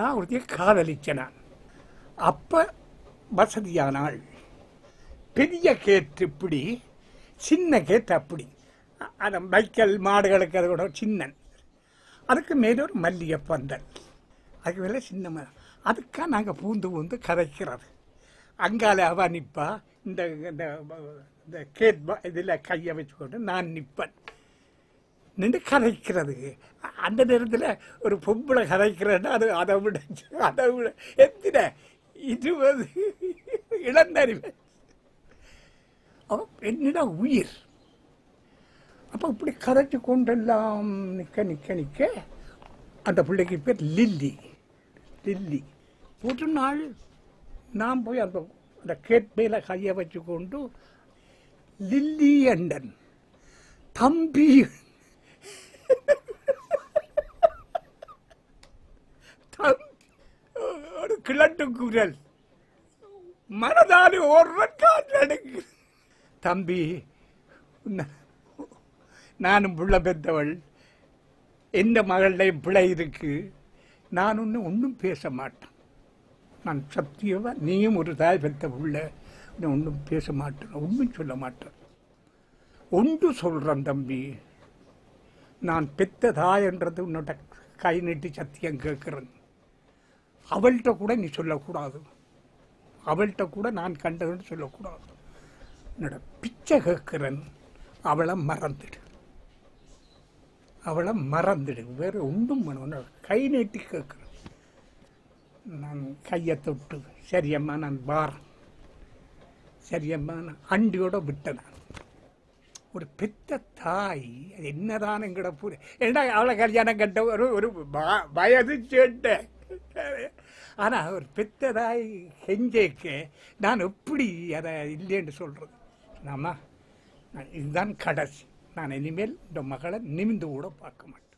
நான் ஒருத்தைய காதலிச்சேன். நான் அப்போ வசதியானால் பெரிய கேற்று இப்படி சின்ன கேட் அப்படி. அந்த மைக்கேல் மாடுகளுக்கு அதை கூட சின்னன். அதுக்கு மேலே ஒரு மல்லிகை பந்தல் அதுக்கு மேலே சின்ன மரம் அதுக்காக நாங்கள் பூந்து பூந்து கதைக்கிறது. அங்கால அவ நிற்பா இந்த இந்த இந்த கேட் இதில் கையை வச்சுக்கொண்டு நான் நிற்பேன் நின்று கதைக்கிறது. அந்த நேரத்தில் ஒரு பொம்பளை கதைக்கிறேன்னா அது அதை விட அதை விட எத்தனை இருபது இளந்தறிவு. அவன் என்னடா உயிர்? அப்போ இப்படி கதைச்சு கொண்டெல்லாம் நிற்க நிற்க நிற்க அந்த பிள்ளைக்கு பேர் லில்லி. லில்லி. ஒரு நாள் நான் போய் அந்த அந்த கேட்பையில் கையை வச்சு கொண்டு லில்லி அண்டன் தம்பி ஒரு கிழட்டு குரல். மனதாலி ஒருவன் காற்றடுக்கு தம்பி நானும் புள்ள பெற்றவள் எந்த மகள்லையும் பிழை இருக்கு. நான் ஒன்றும் ஒன்றும் பேச மாட்டேன். நான் சத்தியவா நீயும் ஒரு தாய் பெற்ற புள்ள. ஒன்றும் பேச மாட்டேன். ஒன்றும் சொல்ல மாட்டேன். ஒன்று சொல்கிறேன் தம்பி. நான் பெத்த தாயன்றது உன்னோட கை நீட்டி சத்தியம் கேட்குறேன். அவள்கிட்ட கூட நீ சொல்லக்கூடாது. அவள்கிட்ட கூட நான் கண்டதுன்னு சொல்லக்கூடாது. என்னோட பிச்சை கேட்குறன். அவளை மறந்துடு. அவளை மறந்துடு. வேறு ஒன்றும் பண்ண கை நீட்டி கேட்குறேன். நான் கையை தொட்டு சரியம்மா நான் வாரேன். சரியம்மா நான் அண்டியோட விட்டேன் நான். ஒரு பெத்த தாய் அது என்னதான் எங்கட பூர ஏன்னா அவளை கல்யாணம் கட்ட ஒரு ஒரு வயது சேட்டை. ஆனால் அவர் பெத்ததாய் செஞ்சேக்கு நான் எப்படி அதை இல்லைன்னு சொல்கிறது நாம இதுதான் கடைசி. நான் இனிமேல் இந்த மகளை நிமிந்து கூட பார்க்க மாட்டேன்.